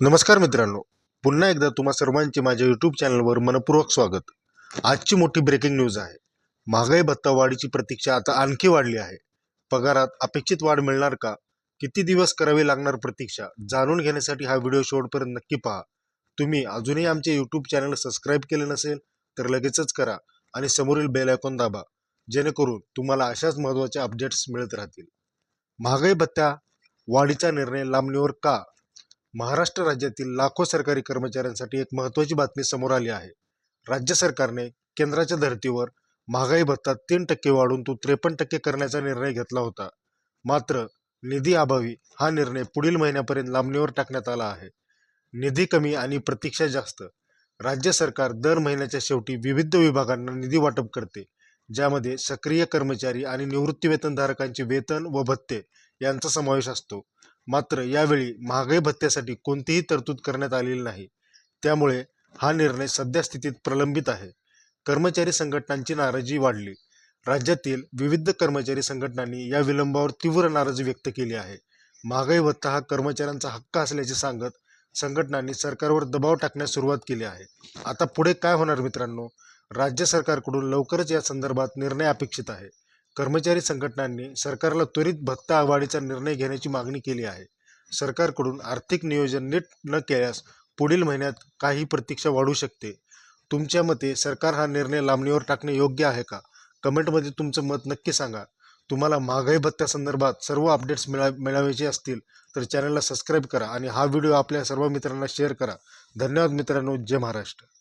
नमस्कार मित्रांनो. पुन्हा एकदा तुम्हा सर्वांचे माझ्या यूट्यूब चॅनलवर मनपूर्वक स्वागत. आजची मोठी ब्रेकिंग न्यूज आहे. महागाई भत्ता वाढीची प्रतीक्षा आता आणखी वाढली आहे. पगारात अपेक्षित वाढ मिळणार का? किती दिवस करावी लागणार प्रतीक्षा? जाणून घेण्यासाठी हा व्हिडिओ शेवटपर्यंत नक्की पहा. तुम्ही अजूनही आमचे यूट्यूब चॅनल सबस्क्राईब केले नसेल तर लगेचच करा आणि समोरील बेल आयकॉन दाबा जेणेकरून तुम्हाला अशाच महत्त्वाच्या अपडेट्स मिळत राहतील. महागाई भत्ता वाढीचा निर्णय लांबणीवर का? महाराष्ट्र राज्यातील लाखो सरकारी कर्मचाऱ्यांसाठी एक महत्त्वाची बातमी समोर आली आहे. राज्य सरकारने केंद्राच्या धर्तीवर महागाई भत्ता तीन टक्के वाढून तो त्रेपन्न टक्के करण्याचा निर्णय घेतला होता. मात्र निधी अभावी हा निर्णय पुढील महिन्यापर्यंत लांबणीवर टाकण्यात आला आहे. निधी कमी आणि प्रतीक्षा जास्त. राज्य सरकार दर महिन्याच्या शेवटी विविध विभागांना निधी वाटप करते ज्यामध्ये सक्रिय कर्मचारी आणि निवृत्तीवेतनधारकांचे वेतन व भत्ते यांचा समावेश असतो. मात्र यावेळी महागाई भत्त्यासाठी कोणतीही तरतूद करण्यात आलेली नाही. त्यामुळे हा निर्णय सध्या स्थितीत प्रलंबित आहे. कर्मचारी संघटनांची नाराजी वाढली. राज्यातील विविध कर्मचारी संघटनांनी या विलंबावर तीव्र नाराजी व्यक्त केली आहे. महागाई भत्ता हा कर्मचाऱ्यांचा हक्क असल्याचे सांगत संघटनांनी सरकारवर दबाव टाकण्यास सुरुवात केली आहे. आता पुढे काय होणार मित्रांनो? राज्य सरकारकडून लवकरच या संदर्भात निर्णय अपेक्षित आहे. कर्मचारी संघटनांनी सरकारला त्वरित भत्ता आवाढीचा निर्णय घेण्याची मागणी केली आहे. सरकारकडून आर्थिक नियोजन नीट न केल्यास पुढील महिन्यात काही प्रतीक्षा वाढू शकते. तुमच्या मते सरकार हा निर्णय लांबणीवर टाकणे योग्य आहे का? कमेंटमध्ये तुमचं मत नक्की सांगा. तुम्हाला महागाई भत्त्यासंदर्भात सर्व अपडेट्स मिळा मिळावायचे असतील तर चॅनलला सबस्क्राईब करा आणि हा व्हिडिओ आपल्या सर्व मित्रांना शेअर करा. धन्यवाद मित्रांनो. जय महाराष्ट्र.